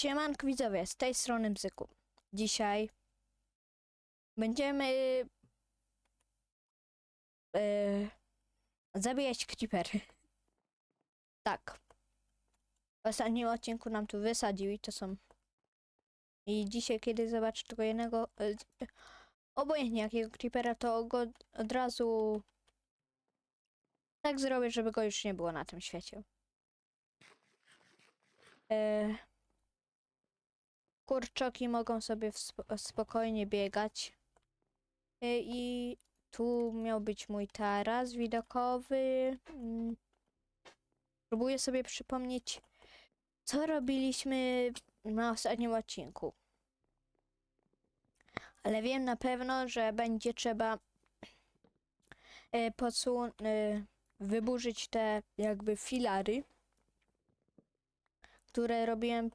Siemanko widzowie, z tej strony Bzyku. Dzisiaj będziemy e, zabijać creepery. Tak. W ostatnim odcinku nam tu wysadził i to są... I dzisiaj, kiedy zobaczę tego jednego, e, obojętnie jakiego creepera, to go od razu tak zrobię, żeby go już nie było na tym świecie. E, kurczoki mogą sobie spokojnie biegać. E, I tu miał być mój taras widokowy. Mm. Próbuję sobie przypomnieć, co robiliśmy na ostatnim odcinku. Ale wiem na pewno, że będzie trzeba e, podsu- e, wyburzyć te jakby filary, które robiłem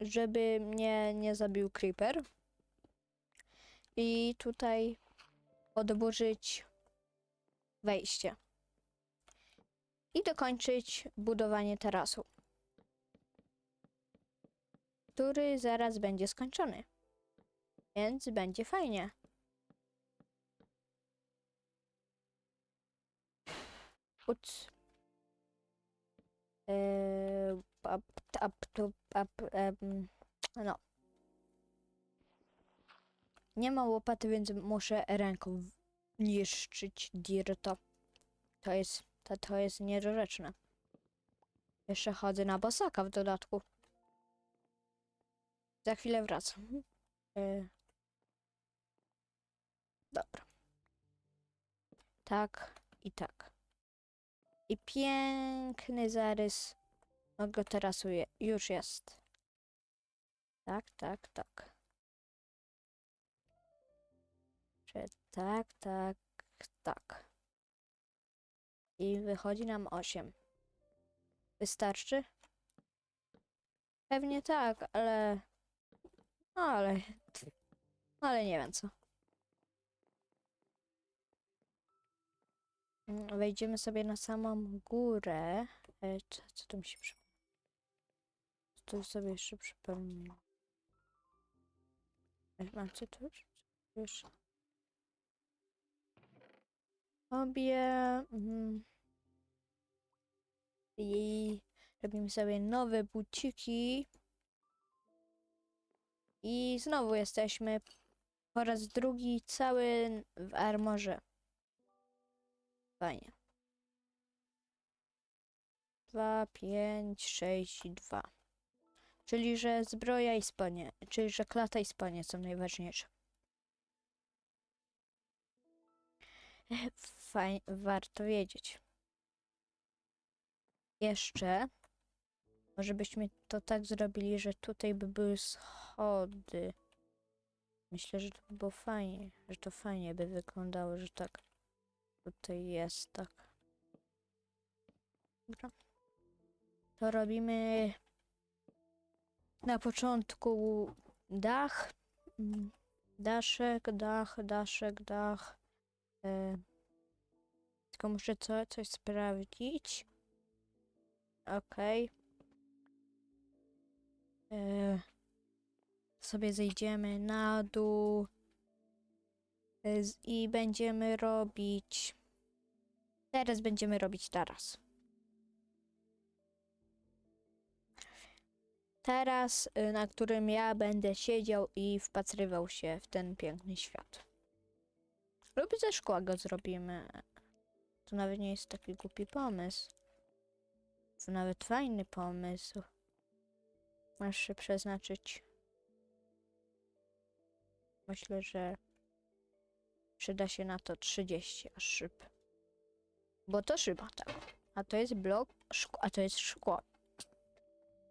żeby mnie nie zabił creeper. I tutaj odburzyć wejście. I dokończyć budowanie tarasu. Który zaraz będzie skończony. Więc będzie fajnie. Uc. Eee, up, up, up, up, em, no. Nie ma łopaty, więc muszę ręką niszczyć dirto. To jest, to, to jest niedorzeczne. Jeszcze chodzę na bosaka w dodatku. Za chwilę wracam. E, Dobra. Tak i tak. I piękny zarys mego terasu je, już jest. Tak, tak, tak. Że tak, tak, tak. I wychodzi nam 8. Wystarczy? Pewnie tak, ale... No ale... Ale nie wiem co. Mm, Wejdziemy sobie na samą górę. E, Co, co tu mi się przy... Tu sobie jeszcze przypomnę. E, co tu? Już. Obie. Mhm. I robimy sobie nowe buciki. I znowu jesteśmy po raz drugi cały w armorze. Fajnie. 2, 5, 6 i 2. Czyli, że zbroja i spodnie, czyli, że klata i spodnie są najważniejsze. Fajnie, warto wiedzieć. Jeszcze, może byśmy to tak zrobili, że tutaj by były schody. Myślę, że to by było fajnie, że to fajnie by wyglądało, że tak tutaj jest, tak. Dobra. To robimy na początku dach, mm, daszek, dach, daszek, dach. E, tylko muszę co, coś sprawdzić. Okej. E, sobie zejdziemy na dół e, i będziemy robić. Teraz będziemy robić taras. Teraz, y, na którym ja będę siedział i wpatrywał się w ten piękny świat. Lub ze szkła go zrobimy. To nawet nie jest taki głupi pomysł. To nawet fajny pomysł. Masz się przeznaczyć. Myślę, że przyda się na to 30 aż szyb. Bo to szyba, tak. A to jest blok, a to jest szkło.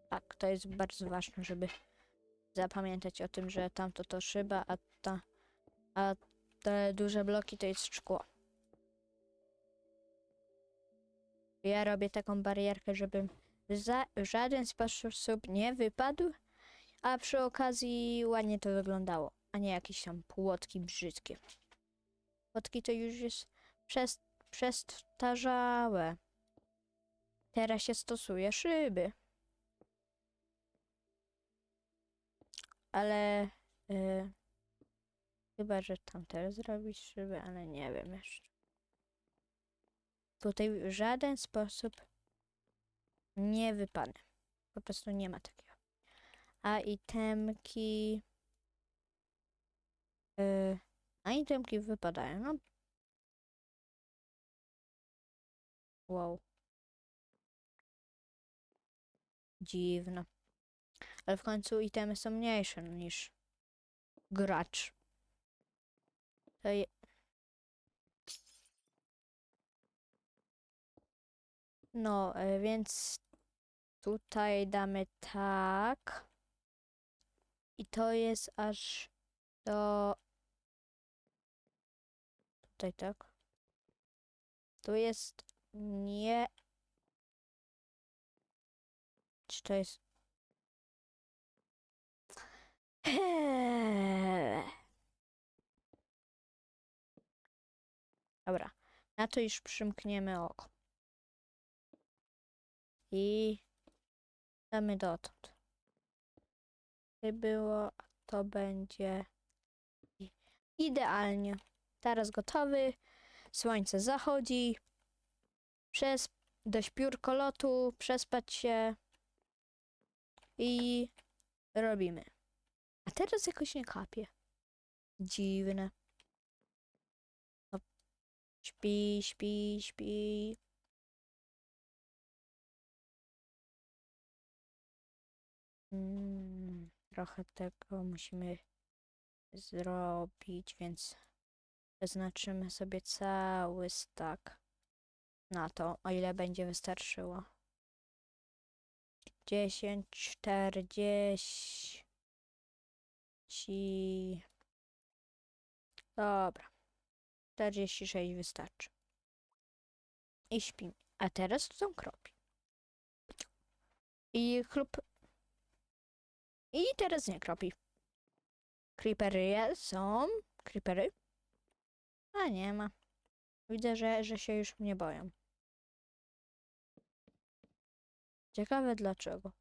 Tak, to jest bardzo ważne, żeby zapamiętać o tym, że tamto to szyba, a, ta, a te duże bloki to jest szkło. Ja robię taką barierkę, żebym za w żaden sposób nie wypadł, a przy okazji ładnie to wyglądało, a nie jakieś tam płotki brzydkie. Płotki to już jest przestarzałe. Teraz się stosuje szyby. Ale y, chyba, że tam też zrobić szyby, ale nie wiem jeszcze. Tutaj w żaden sposób nie wypadnę. Po prostu nie ma takiego. A itemki... Y, a itemki wypadają. No. Wow. Dziwne. Ale w końcu itemy są mniejsze niż gracz. To je... No, e, więc tutaj damy tak. I to jest aż do... Tutaj tak. Tu jest nie... Czy to jest... Dobra, na to już przymkniemy oko. I damy dotąd. By było, to będzie idealnie. Teraz gotowy. Słońce zachodzi. Przez do śpiórkolotu, przespać się i robimy. A teraz jakoś nie kapie. Dziwne. No, śpi, śpi, śpi. Mm, trochę tego musimy zrobić, więc zaznaczymy sobie cały stack na to, o ile będzie wystarczyło. 10, 40. Dobra. 46 wystarczy. I śpimy. A teraz to są kropi. I chlub. I teraz nie kropi. Creepery są. Creepery? A nie ma. Widzę, że, że się już mnie boją. Ciekawe dlaczego.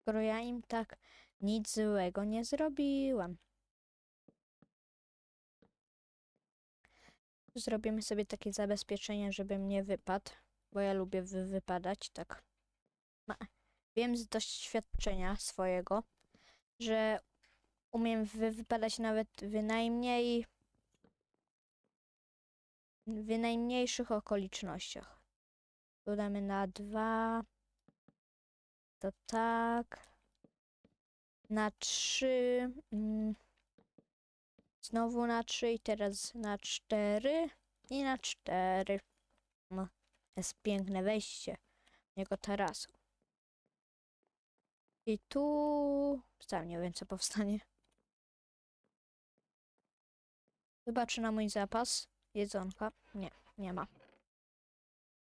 Skoro ja im tak nic złego nie zrobiłam. Zrobimy sobie takie zabezpieczenie, żebym nie wypadł, bo ja lubię wy wypadać, tak. Ma wiem z doświadczenia swojego, że umiem wy wypadać nawet w najmniej w najmniejszych okolicznościach. Dodamy na dwa. To tak. Na trzy. mm, Znowu na trzy i teraz na cztery. I na cztery. No, jest piękne wejście w niego tarasu. I tu... Sam nie wiem, co powstanie. Zobaczę na mój zapas jedzonka. Nie, nie ma.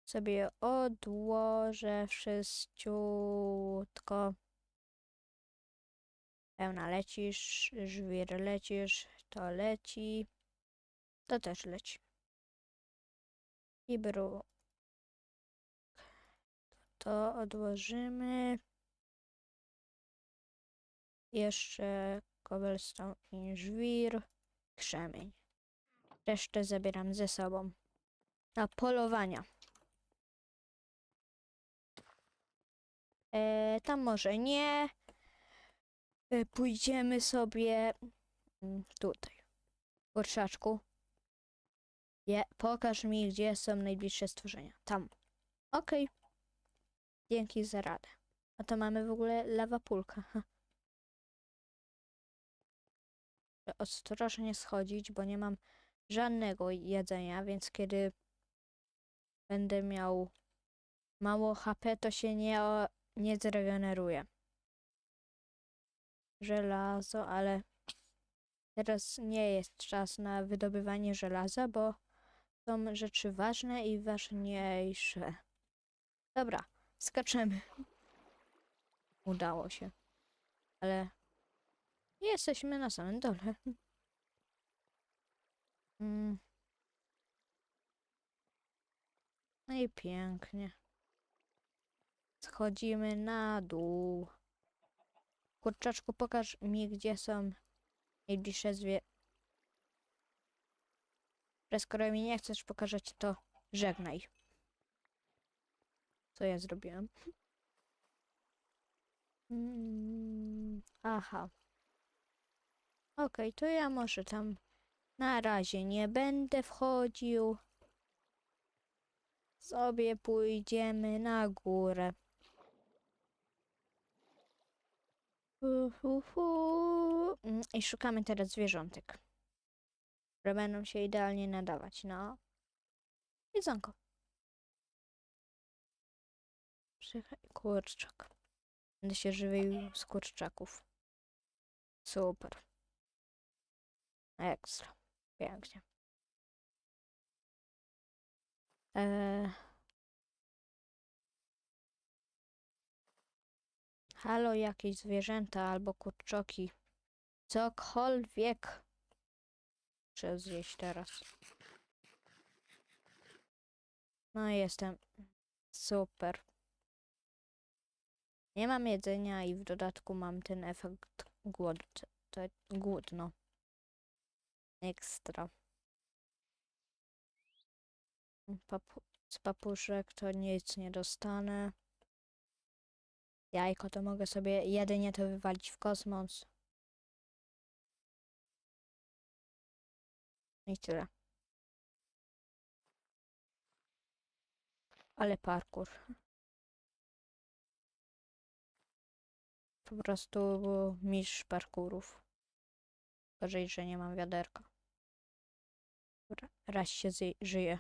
Sobie odłożę wszyściutko. Pełna lecisz, żwir lecisz, to leci. To też leci. I bru. To odłożymy. Jeszcze cobblestone i żwir, krzemień. Resztę zabieram ze sobą. Na polowania. E, tam może nie. E, pójdziemy sobie mm, tutaj. Kurczaczku. Je, pokaż mi, gdzie są najbliższe stworzenia. Tam. Okej. Dzięki za radę. A to mamy w ogóle lawapulka. Ha. Muszę Ostrożnie schodzić, bo nie mam żadnego jedzenia, więc kiedy będę miał mało HP, to się nie, nie zregeneruje. Żelazo, ale teraz nie jest czas na wydobywanie żelaza, bo są rzeczy ważne i ważniejsze. Dobra, skaczemy. Udało się. Ale jesteśmy na samym dole. Mm. No i pięknie. Schodzimy na dół. Kurczaczku, pokaż mi, gdzie są najbliższe zwie... Że skoro mi nie chcesz pokazać, to żegnaj. Co ja zrobiłem? Mm, aha. Okej, to ja może tam na razie nie będę wchodził. Sobie pójdziemy na górę. Mm, I szukamy teraz zwierzątek, które będą się idealnie nadawać na jedzonko. Przychaj, kurczak. Będę się żywił z kurczaków. Super. Ekstra. Pięknie. Eee. Halo, jakieś zwierzęta albo kurczoki. Cokolwiek. Muszę zjeść teraz. No jestem. Super. Nie mam jedzenia i w dodatku mam ten efekt głód. To głódno. Ekstra. Papu z papuszek to nic nie dostanę. Jajko to mogę sobie jedynie to wywalić w kosmos. I tyle. Ale parkour. Po prostu mistrz parkurów. Gorzej, że nie mam wiaderka. Raz się żyje.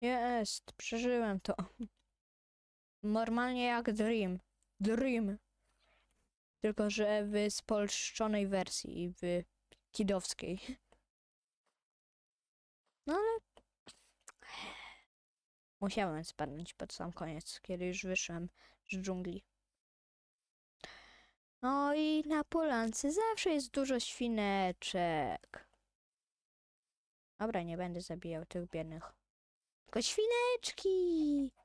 Jest, przeżyłem to. Normalnie jak Dream. Dream. Tylko, że w spolszczonej wersji, w kidowskiej. No ale... Musiałem spadnąć pod sam koniec, kiedy już wyszłem z dżungli. No i na polance zawsze jest dużo świneczek. Dobra, nie będę zabijał tych biednych. Tylko świneczki!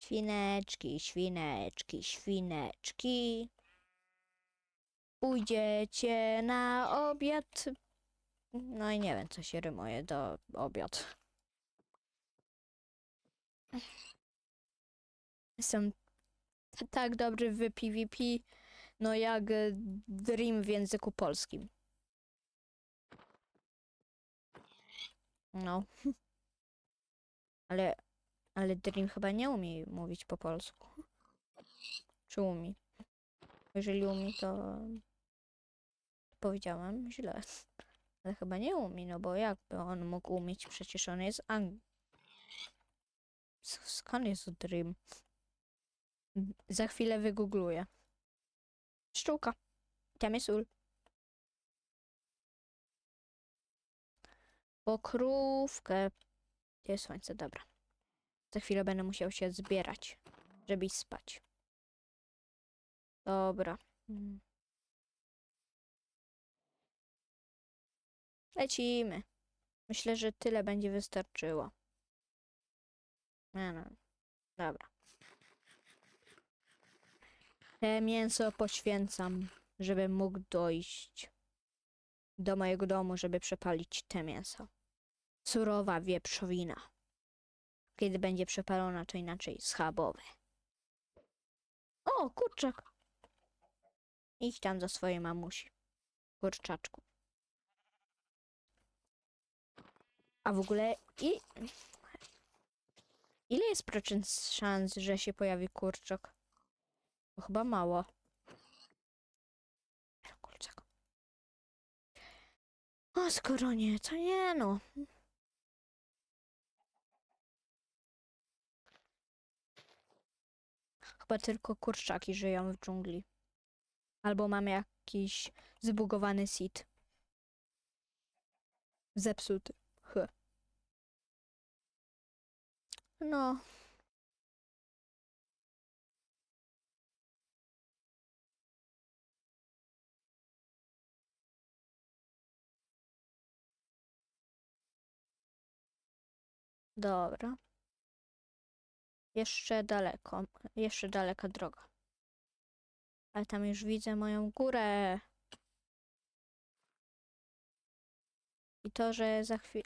Świneczki, świneczki, świneczki. Pójdziecie na obiad. No i nie wiem, co się rymuje do obiad. Jestem tak dobry w PvP, no jak Dream w języku polskim. No. Ale, ale Dream chyba nie umie mówić po polsku. Czy umie? Jeżeli umie, to powiedziałem źle. Ale chyba nie umie, no bo jakby on mógł umieć? Przecież on jest Ang... Skąd jest Dream? Za chwilę wygoogluję. Szczuka. Tam jest ul. Pokrówkę. Gdzie jest słońce? Dobra. Za chwilę będę musiał się zbierać, żeby iść spać. Dobra. Mm. Lecimy. Myślę, że tyle będzie wystarczyło. Nie no. Dobra. Te mięso poświęcam, żebym mógł dojść do mojego domu, żeby przepalić te mięso. Surowa wieprzowina. Kiedy będzie przepalona, to inaczej schabowe. O, kurczak. Idź tam do swojej mamusi. Kurczaczku. A w ogóle i... Ile jest procent szans, że się pojawi kurczak? To chyba mało. Kurczak. A skoro nie, to nie no. Chyba tylko kurczaki żyją w dżungli. Albo mam jakiś zbugowany seed. Zepsuty. H. No. Dobra. Jeszcze daleko. Jeszcze daleka droga. Ale tam już widzę moją górę. I to, że za chwilę...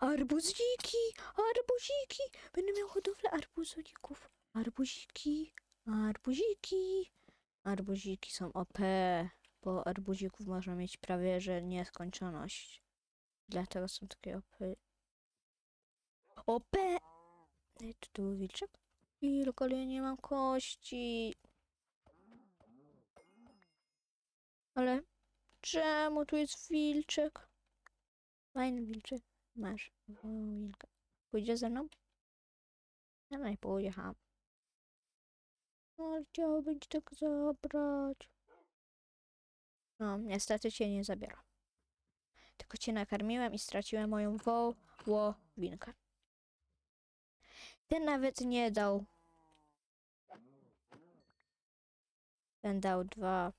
Arbuziki! Arbuziki! Będę miał hodowlę arbuzików. Arbuziki! Arbuziki! Arbuziki są OP, bo arbuzików można mieć prawie, że nieskończoność. Dlatego są takie OP. OP! Czy to był wilczek? Wilk, ale ja nie mam kości. Ale czemu tu jest wilczek? Fajny wilczek. Masz wilka. Pójdzie ze mną? Ja nie pójdzie, ha. No, chciałbym cię tak zabrać. No, niestety cię nie zabiorę. Tylko cię nakarmiłem i straciłem moją wołowinkę. Ten nawet nie dał. Ten dał dwa.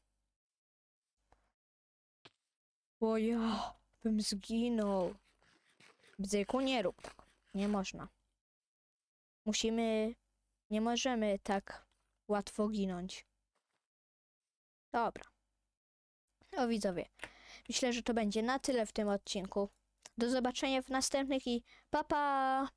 O ja, bym zginął. Bzyku, nie rób tak. Nie można. Musimy, nie możemy tak łatwo ginąć. Dobra. No widzowie, myślę, że to będzie na tyle w tym odcinku. Do zobaczenia w następnych i pa pa!